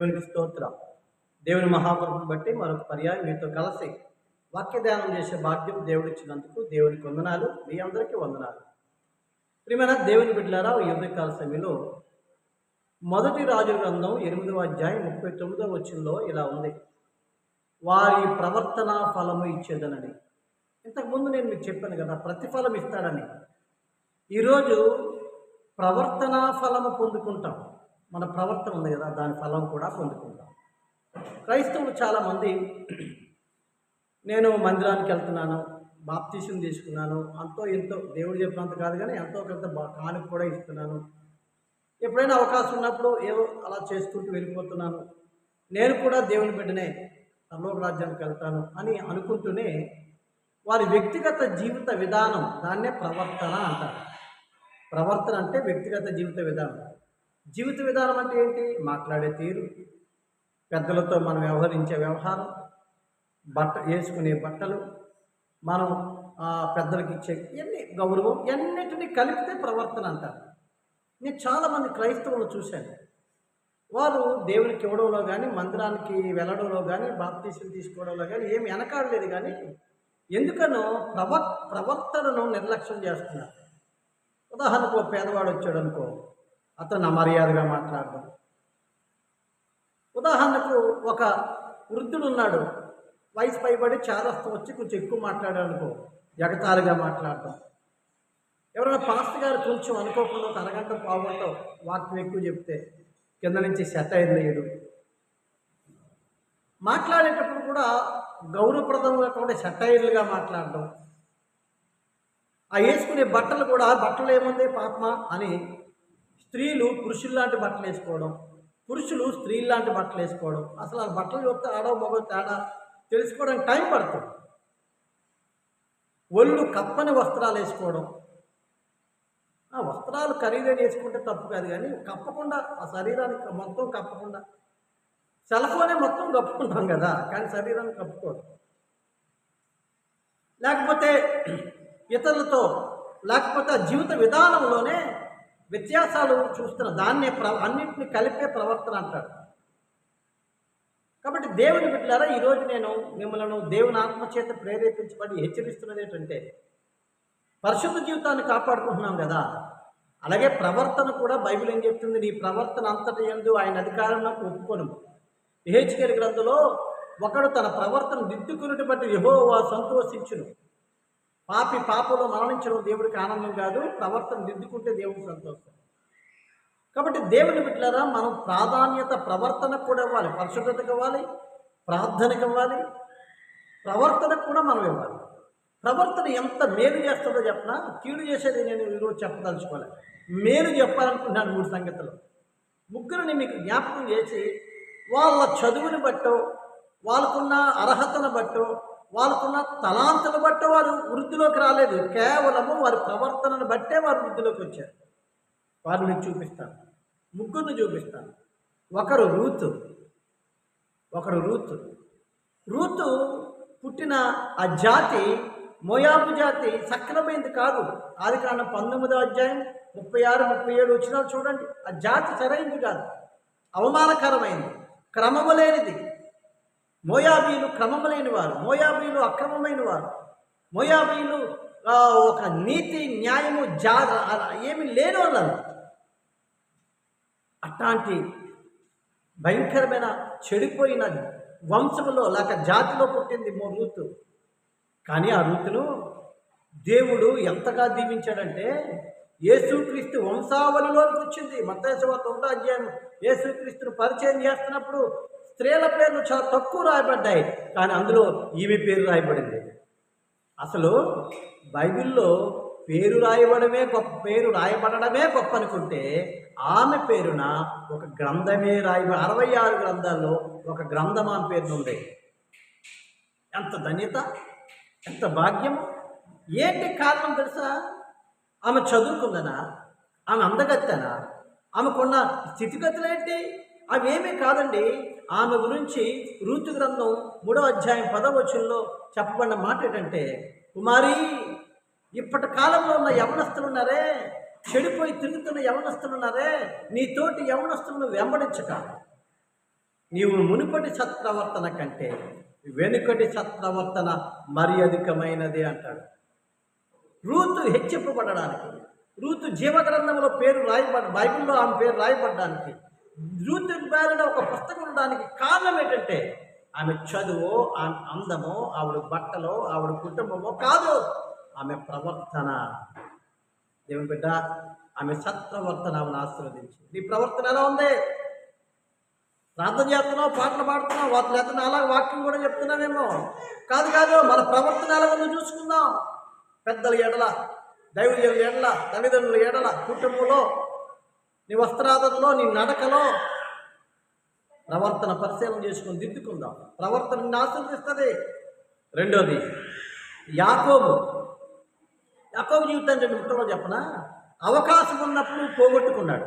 దేవునికి స్తోత్రం దేవుని మహాప్రభుని బట్టి మరొక పర్యాయం మీతో కలిసి వాక్య ధ్యానం చేసే భాగ్యం దేవుడు ఇచ్చినందుకు దేవునికి వందనాలు మీ అందరికీ వందనాలు. ప్రియమైన దేవుని బిడ్డలారా ఈ యుద్ధకాల సమయంలో మొదటి రాజు గ్రంథం ఎనిమిదవ అధ్యాయం ముప్పై తొమ్మిదవ వచ్చినలో ఇలా ఉంది. వారి ప్రవర్తన ఫలము ఇచ్చేదనని. ఇంతకుముందు నేను మీకు చెప్పాను కదా ప్రతిఫలం ఇస్తాడని. ఈరోజు ప్రవర్తన ఫలము పొందుకుంటాం. మన ప్రవర్తన ఉంది కదా దాని ఫలం కూడా పొందుకుంటాం. క్రైస్తవులు చాలామంది నేను మందిరానికి వెళ్తున్నాను బాప్తీసం తీసుకున్నాను అంతో ఎంతో దేవుడు చెప్పినంత కాదు కానీ ఎంతో కొంత కానుక కూడా ఇస్తున్నాను. ఎప్పుడైనా అవకాశం ఉన్నప్పుడు ఏవో అలా చేసుకుంటూ వెళ్ళిపోతున్నాను. నేను కూడా దేవుని బిడ్డనే పరలోక రాజ్యానికి వెళ్తాను అని అనుకుంటూనే వారి వ్యక్తిగత జీవిత విధానం దాన్నే ప్రవర్తన అంటారు. ప్రవర్తన అంటే వ్యక్తిగత జీవిత విధానం. జీవిత విధానం అంటే ఏంటి? మాట్లాడే తీరు. పెద్దలతో మనం వ్యవహరించే వ్యవహారం. బట్ట వేసుకునే బట్టలు. మనం పెద్దలకి ఇచ్చే ఇవన్నీ గౌరవం ఇవన్నిటిని కలిపితే ప్రవర్తన అంటారు. నేను చాలామంది క్రైస్తవులు చూశాను. వారు దేవునికి ఇవ్వడంలో కానీ మందిరానికి వెళ్ళడంలో కానీ బాప్తీసులు తీసుకోవడంలో కానీ ఏమి వెనకాడలేదు కానీ ఎందుకనో ప్రవ ప్రవర్తనను నిర్లక్ష్యం చేస్తున్నారు. ఉదాహరణకు పేదవాడు వచ్చాడు అనుకో అతను అమర్యాదగా మాట్లాడడం. ఉదాహరణకు ఒక వృద్ధుడు ఉన్నాడు. వయసు పైబడి చాలా వచ్చి కొంచెం ఎక్కువ మాట్లాడాడు అనుకో ఎగతాళిగా మాట్లాడటం ఎవరైనా పాస్టర్ గారు కొంచెం అనుకోకుండా ఒక అరగంట పావుగంట వాక్యం ఎక్కువ చెప్తే కింద నుంచి సెటైర్ వేయడు మాట్లాడేటప్పుడు కూడా గౌరవప్రదంగా కూడా సెటైర్లుగా మాట్లాడడం. ఆ వేసుకునే బట్టలు కూడా బట్టలు ఏముంది పాపమా? అని స్త్రీలు పురుషుల్లాంటి బట్టలు వేసుకోవడం పురుషులు స్త్రీల్లాంటి బట్టలు వేసుకోవడం. అసలు ఆ బట్టలు చూస్తే ఆడవ మగ తేడా తెలుసుకోవడానికి టైం పడుతుంది. ఒళ్ళు కప్పని వస్త్రాలు వేసుకోవడం. ఆ వస్త్రాలు ఖరీదైన వేసుకుంటే తప్పు కాదు కానీ కప్పకుండా ఆ శరీరానికి మొత్తం కప్పకుండా. సెల్ ఫోనే మొత్తం కప్పుకుంటాం కదా కానీ శరీరాన్ని కప్పుకోదు. లేకపోతే ఇతరులతో లేకపోతే ఆ జీవిత విధానంలోనే వ్యత్యాసాలు చూస్తున్న దాన్నే ప్ర అన్నింటిని కలిపే ప్రవర్తన అంటాడు. కాబట్టి దేవుని బిడ్డలారా ఈరోజు నేను మిమ్మల్ని దేవుని ఆత్మచేత ప్రేరేపించబడి హెచ్చరిస్తున్నది ఏంటంటే పరిశుద్ధ జీవితాన్ని కాపాడుకుంటున్నాం కదా. అలాగే ప్రవర్తన కూడా బైబిల్ ఏం చెప్తుంది? నీ ప్రవర్తన అంతటి ఎందు ఆయన అధికారంలో ఒప్పుకొను. ఏహెచ్కేల్ గ్రంథంలో ఒకడు తన ప్రవర్తన దిద్దుకున్నట్టు బట్టి యెహోవా సంతోషించును. పాపి పాపలో మరణించడం దేవుడికి ఆనందం కాదు ప్రవర్తన దిద్దుకుంటే దేవుడికి సంతోషం. కాబట్టి దేవుని బిడ్డలారా మనం ప్రాధాన్యత ప్రవర్తనకు కూడా ఇవ్వాలి పరిశుభ్రతకు ఇవ్వాలి ప్రార్థనకు ఇవ్వాలి ప్రవర్తనకు కూడా మనం ఇవ్వాలి. ప్రవర్తన ఎంత మేలు చేస్తుందో చెప్పినా? కీడు చేసేది నేను ఈరోజు చెప్పదలుచుకోవాలి మేలు చెప్పాలనుకుంటున్నాను మూడు సంగతులు. ముగ్గురిని మీకు జ్ఞాపకం చేసి వాళ్ళ చదువుని బట్టో వాళ్ళకున్న అర్హతను బట్టో వాళ్ళకున్న తలాంతను బట్టే వారు వృద్ధిలోకి రాలేదు. కేవలము వారి ప్రవర్తనను బట్టే వారు వృద్ధిలోకి వచ్చారు. వారిని నేను చూపిస్తాను. ముగ్గురిని చూపిస్తాను. ఒకరు రూతు ఒకరు రూతు. రూతు పుట్టిన ఆ జాతి మోయాబు జాతి సక్రమైంది కాదు. ఆది కారణం పంతొమ్మిదో అధ్యాయం ముప్పై ఆరు ముప్పై ఏడు వచ్చినా చూడండి. ఆ జాతి సరైంది కాదు. అవమానకరమైంది. క్రమము లేనిది. మోయాబీలు క్రమములైన వారు మోయాబీలు అక్రమమైన వారు. మోయాబీలు ఒక నీతి న్యాయము జా అలా ఏమి లేని వాళ్ళు అట్లాంటి భయంకరమైన చెడిపోయిన వంశములో లేక జాతిలో పుట్టింది మో రూతు. కానీ ఆ రూతును దేవుడు ఎంతగా దీవించాడంటే యేసుక్రీస్తు వంశావళిలోకి వచ్చింది. మత్తేశ్వ తొమ్మిదో అధ్యాయం యేసుక్రీస్తును పరిచయం చేస్తున్నప్పుడు స్త్రీల పేర్లు చాలా తక్కువ రాయబడ్డాయి కానీ అందులో ఈమె పేరు రాయబడింది. అసలు బైబిల్లో పేరు రాయబడమే గొప్ప పేరు రాయబడడమే గొప్ప అనుకుంటే ఆమె పేరున ఒక గ్రంథమే రాయబ అరవై ఆరు గ్రంథాల్లో ఒక గ్రంథం ఆమె పేరున ఉంది. ఎంత ధన్యత ఎంత భాగ్యం ఏంటి కారణం తెలుసా? ఆమె చదువుకుందనా? ఆమె అందగత్తనా? ఆమెకున్న స్థితిగతులు ఏంటి? అవేమీ కాదండి. ఆమె గురించి ఋతు గ్రంథం మూడో అధ్యాయం పదవచనంలో చెప్పబడిన మాట ఏంటంటే కుమారి ఇప్పటి కాలంలో ఉన్న యవనస్తులు ఉన్నారే. చెడిపోయి తిరుగుతున్న యవనస్తులు ఉన్నారే. నీ తోటి యవనస్తులను వెంబడించక నీవు మునుపటి సత్ప్రవర్తన కంటే వెనుకటి సత్ప్రవర్తన మరి అధికమైనది అంటాడు. రూతు హెచ్చింపబడడానికి రూతు జీవగ్రంథంలో పేరు రాయబడ బైబిల్లో ఆమె పేరు రాయబడడానికి రూతు పేరున ఒక పుస్తకం ఉండడానికి కారణం ఏంటంటే ఆమె చదువు ఆమె అందము ఆవిడ బట్టలు ఆవిడ కుటుంబమో కాదు. ఆమె ప్రవర్తన. దేవుని బిడ్డ ఆమె సత్ప్రవర్తన ఆమెను ఆశీర్వదించింది. నీ ప్రవర్తన ఎలా ఉంది? ప్రార్థన చేస్తున్నావు పాటలు పాడుతున్నావు వాటి లేకపోతే అలా వాక్యం కూడా చెప్తున్నామేమో కాదు కాదు మన ప్రవర్తన ఎలా ఉందో చూసుకుందాం. పెద్దల ఎడల దైవజనుల ఎడల తల్లిదండ్రుల ఎడల కుటుంబంలో నీ వస్త్రాదనలో నీ నడకలో ప్రవర్తన పరిశీలన చేసుకుని దిద్దుకుందాం. ప్రవర్తన నిన్ను ఆశీర్దిస్తుంది రెండోది యాకోబు. యాకోబు జీవితం రెండు ముక్కలో చెప్పనా? అవకాశం ఉన్నప్పుడు పోగొట్టుకున్నాడు.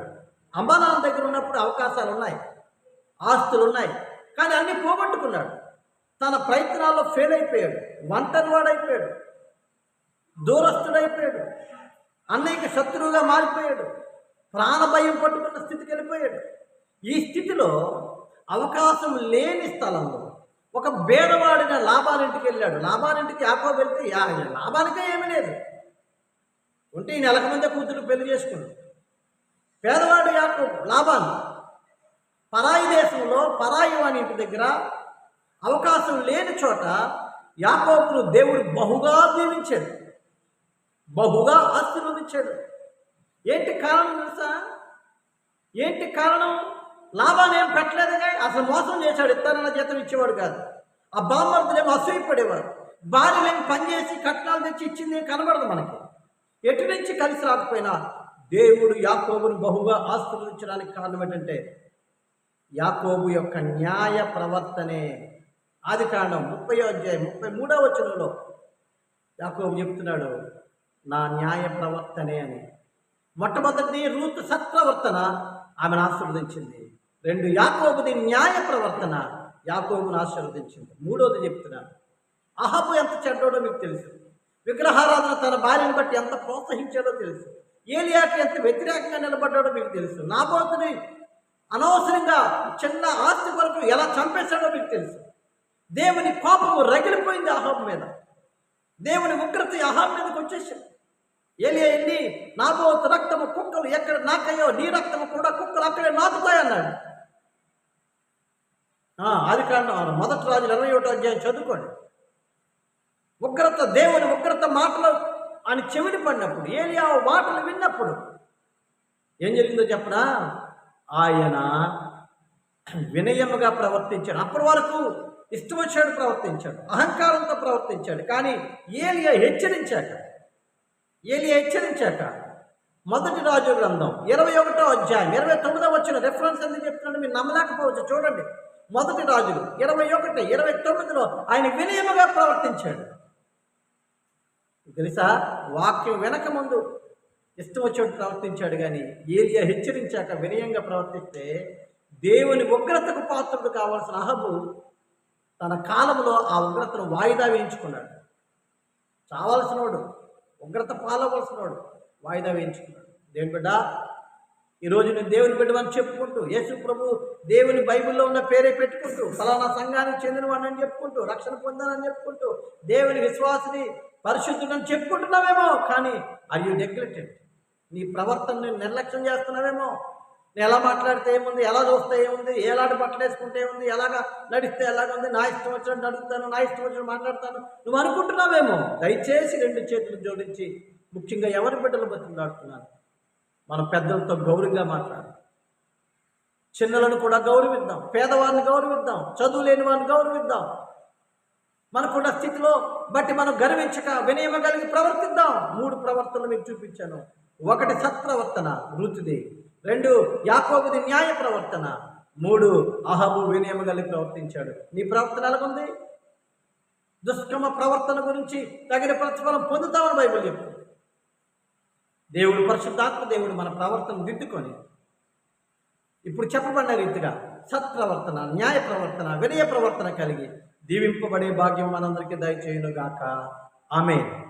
అమ్మా దగ్గర ఉన్నప్పుడు అవకాశాలు ఉన్నాయి. ఆస్తులు ఉన్నాయి. కానీ అన్నీ పోగొట్టుకున్నాడు. తన ప్రయత్నాల్లో ఫెయిల్ అయిపోయాడు. ఒంటరి వాడైపోయాడు దూరస్తుడైపోయాడు. అన్నయ్యకి శత్రువుగా మారిపోయాడు. ప్రాణభయం పట్టుకున్న స్థితికి వెళ్ళిపోయాడు. ఈ స్థితిలో అవకాశం లేని స్థలంలో ఒక భేదవాడిన లాభాలింటికి వెళ్ళాడు. లాభాలింటికి యాకో వెళ్తే యా- లాభానికే ఏమీ లేదు. ఉంటే ఈ నెలకు ముందే కూతురు పెళ్ళి చేసుకున్నాడు. పేదవాడు యాకో లాభాలు. పరాయి దేశంలో పరాయి వాని ఇంటి దగ్గర అవకాశం లేని చోట యాకోబును దేవుడు బహుగా దీవించాడు. బహుగా ఆశీర్వదించాడు. ఏంటి కారణం తెలుసా? ఏంటి కారణం? లాభాన్ని ఏం పెట్టలేదుగా అసలు మోసం చేశాడు ఇస్తానన్న జీతం ఇచ్చేవాడు కాదు. ఆ బామ్మర్దులేమో అసూయపడేవాడు భార్యలేమి పనిచేసి కట్నాలు తెచ్చి ఇచ్చింది కనబడదు మనకి. ఎటు నుంచి కలిసి రాకపోయినా దేవుడు యాకోబును బహుగా ఆశీర్వదించడానికి కారణం ఏంటంటే యాకోబు యొక్క న్యాయ ప్రవర్తనే. ఆది కారణం ముప్పై అధ్యాయం ముప్పై మూడవ వచనంలో యాకోబు చెప్తున్నాడు నా న్యాయ ప్రవర్తనే అని. మొట్టమొదటి రూత్ సత్ప్రవర్తన ఆమెను ఆశీర్వదించింది. రెండు యాకోబుది న్యాయ ప్రవర్తన యాకోబును ఆశీర్వదించింది. మూడోది చెప్తున్నాను అహబు ఎంత చెడ్డోడో మీకు తెలుసు. విగ్రహారాధన తన భార్యను బట్టి ఎంత ప్రోత్సహించాడో తెలుసు. ఏలియాకి ఎంత వ్యతిరేకంగా నిలబడ్డాడో మీకు తెలుసు. నాబోతుని అనవసరంగా చిన్న ఆస్తి కొరకు ఎలా చంపేశాడో మీకు తెలుసు. దేవుని కోపము రగిలిపోయింది అహాబ్ మీద. దేవుని ఉగ్రత అహం మీదకి వచ్చేసింది. ఏలి అయింది నాతో రక్తము కుక్కలు ఎక్కడ నాకయ్యో నీ రక్తము కూడా కుక్కలు అక్కడే నాకుతాయన్నాడు అది కారణం మొదటి రాజులు ఇరవై ఒకటో అధ్యాయం చదువుకోండి. ఉగ్రత దేవుని ఉగ్రత మాటలు అని చెవిని పడినప్పుడు ఏలియా మాటలు విన్నప్పుడు ఏం జరిగిందో చెప్పనా? ఆయన వినయముగా ప్రవర్తించాడు. అప్పటి వరకు ఇష్టం వచ్చాడు ప్రవర్తించాడు. అహంకారంతో ప్రవర్తించాడు. కానీ ఏలియా హెచ్చరించాక ఏలియా హెచ్చరించాక మొదటి రాజు గ్రంథం ఇరవై ఒకటో అధ్యాయం ఇరవై తొమ్మిదో వచ్చిన రెఫరెన్స్ ఎందుకు చెప్తున్నాడు మీరు నమ్మలేకపోవచ్చు చూడండి. మొదటి రాజులు ఇరవై ఒకటి ఇరవై తొమ్మిదిలో ఆయన వినయముగా ప్రవర్తించాడు. తెలుసా? వాక్యం వెనక ముందు ఇష్టం వచ్చేట్టు ప్రవర్తించాడు కానీ ఏలియా హెచ్చరించాక వినయంగా ప్రవర్తిస్తే దేవుని ఉగ్రతకు పాత్రుడు కావాల్సిన అహబు తన కాలంలో ఆ ఉగ్రతను వాయిదా వేయించుకున్నాడు. చావాల్సినోడు ఉగ్రత పాలవలసినోడు వాయిదా వేయించుకున్నాడు. దేవుని బిడ్డ? ఈరోజు నేను దేవుని బిడ్డమని చెప్పుకుంటూ యేసు ప్రభు దేవుని బైబిల్లో ఉన్న పేరే పెట్టుకుంటూ ఫలానా సంఘానికి చెందినవాడిని చెప్పుకుంటూ రక్షణ పొందానని చెప్పుకుంటూ దేవుని విశ్వాసిని పరిశుద్ధుడని చెప్పుకుంటున్నావేమో కానీ ఆర్ యూ నెగ్లెక్టెడ్ నీ ప్రవర్తనని నిర్లక్ష్యం చేస్తున్నావేమో నేను ఎలా మాట్లాడితే ఏముంది ఎలా చూస్తే ఏముంది ఎలాంటి బట్టలు వేసుకుంటే ఏముంది ఎలాగా నడిస్తే ఎలాగుంది నా ఇష్టం వచ్చినట్టు నడుస్తాను నా ఇష్టం వచ్చినట్టు మాట్లాడతాను. నువ్వు అనుకుంటున్నావేమో? దయచేసి రెండు చేతులు జోడించి ముఖ్యంగా ఎవరి బిడ్డలు బతిలాడుతున్నారు మన పెద్దలతో గౌరవంగా మాట్లాడు చిన్నలను కూడా గౌరవిద్దాం పేదవారిని గౌరవిద్దాం చదువు లేని వారిని గౌరవిద్దాం. మనకున్న స్థితిలో బట్టి మనం గర్వించక వినయమ కలిగి ప్రవర్తిద్దాం. మూడు ప్రవర్తనలు మీకు చూపించాను. ఒకటి సత్ప్రవర్తన వృత్తిది రెండు యాకోబుది న్యాయ ప్రవర్తన. మూడు అహబు వినయము కలిగి ప్రవర్తించాడు. నీ ప్రవర్తన ఎలాగుంది? దుష్కమ ప్రవర్తన గురించి తగిన ప్రతిఫలం పొందుతామని బైబిల్ చెప్తుంది. దేవుడు పరిశుద్ధాత్మ దేవుడు మన ప్రవర్తన దిద్దుకొని ఇప్పుడు చెప్పబడిన రీతిగా సత్ప్రవర్తన న్యాయ ప్రవర్తన వినయ ప్రవర్తన కలిగి దీవింపబడే భాగ్యం మనందరికీ దయచేయునుగాక. ఆమె